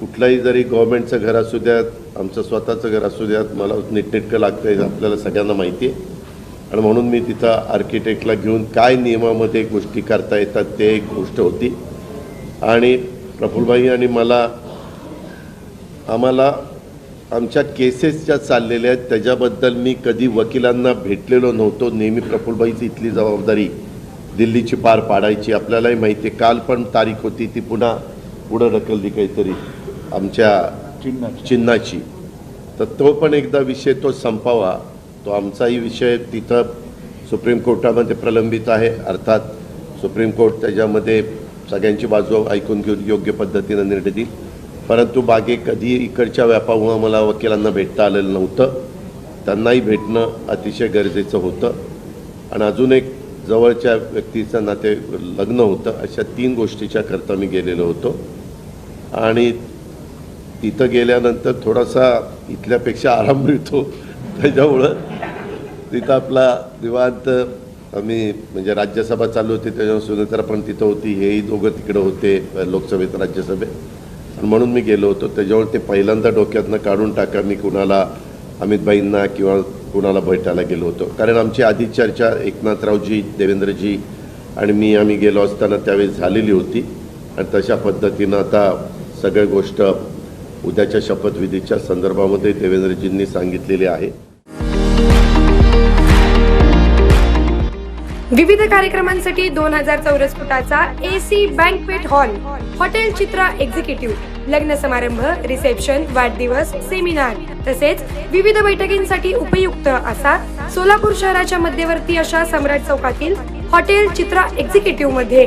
कुठलाही जरी गव्हर्नमेंटचं घर असू द्यात आमचं स्वतःचं घर असू द्यात मला नीटनेटकं लागतं हे आपल्याला सगळ्यांना माहिती आहे. आणि म्हणून मी तिथं आर्किटेक्टला घेऊन काय नियमामध्ये गोष्टी करता येतात ते एक गोष्ट होती. आणि प्रफुल्लभाई आणि मला आम्हाला आमच्या केसेस ज्या चाललेल्या आहेत त्याच्याबद्दल मी कधी वकिलांना भेटलेलो नव्हतो. नेहमी प्रफुल्लबाईची इथली जबाबदारी दिल्लीची पार पाडायची आपल्यालाही माहिती आहे. काल पण तारीख होती ती पुन्हा पुढं ढकलली काहीतरी. आमच्या चिन्हाची. तर तो पण एकदा विषय तो संपावा. तो आमचाही विषय तिथं सुप्रीम कोर्टामध्ये प्रलंबित आहे. अर्थात सुप्रीम कोर्ट त्याच्यामध्ये सगळ्यांची बाजू ऐकून घेऊन योग्य पद्धतीनं निर्णय देईल. परंतु बागे कधी इकडच्या व्यापामुळं मला वकिलांना भेटता आलेलं नव्हतं. त्यांनाही भेटणं अतिशय गरजेचं होतं. आणि अजून एक जवळच्या व्यक्तीचं नाते लग्न होतं. अशा तीन गोष्टीच्या करता मी गेलेलो होतो. आणि तिथं गेल्यानंतर थोडासा इथल्यापेक्षा आराम मिळतो. त्याच्यामुळं तिथं आपला निवांत आम्ही म्हणजे राज्यसभा चालू होती त्याच्यावर सुनेत्रा पण तिथं होती हेही दोघं तिकडं होते लोकसभेत राज्यसभेत. आणि म्हणून मी गेलो होतो. त्याच्यावर ते पहिल्यांदा डोक्यातनं काढून टाका मी कुणाला अमितभाईंना किंवा कुणाला भेटायला गेलो होतो. कारण आमची आधी चर्चा एकनाथरावजी देवेंद्रजी आणि मी आम्ही गेलो असताना त्यावेळेस झालेली होती. आणि तशा पद्धतीनं आता सगळ्या गोष्ट उद्याच्या शपथविधीच्या संदर्भामध्ये देवेंद्रजींनी सांगितलेले आहे. विविध कार्यक्रमांसाठी दोन हजार चौरस फुटाचा AC banquet hall hotel Chitra executive लग्न समारंभ रिसेप्शन वाढदिवस सेमिनार तसेच विविध बैठकींसाठी उपयुक्त असा सोलापूर शहराच्या मध्यवर्ती अशा सम्राट चौकातील हॉटेल चित्रा एक्झिक्युटिव्हमध्ये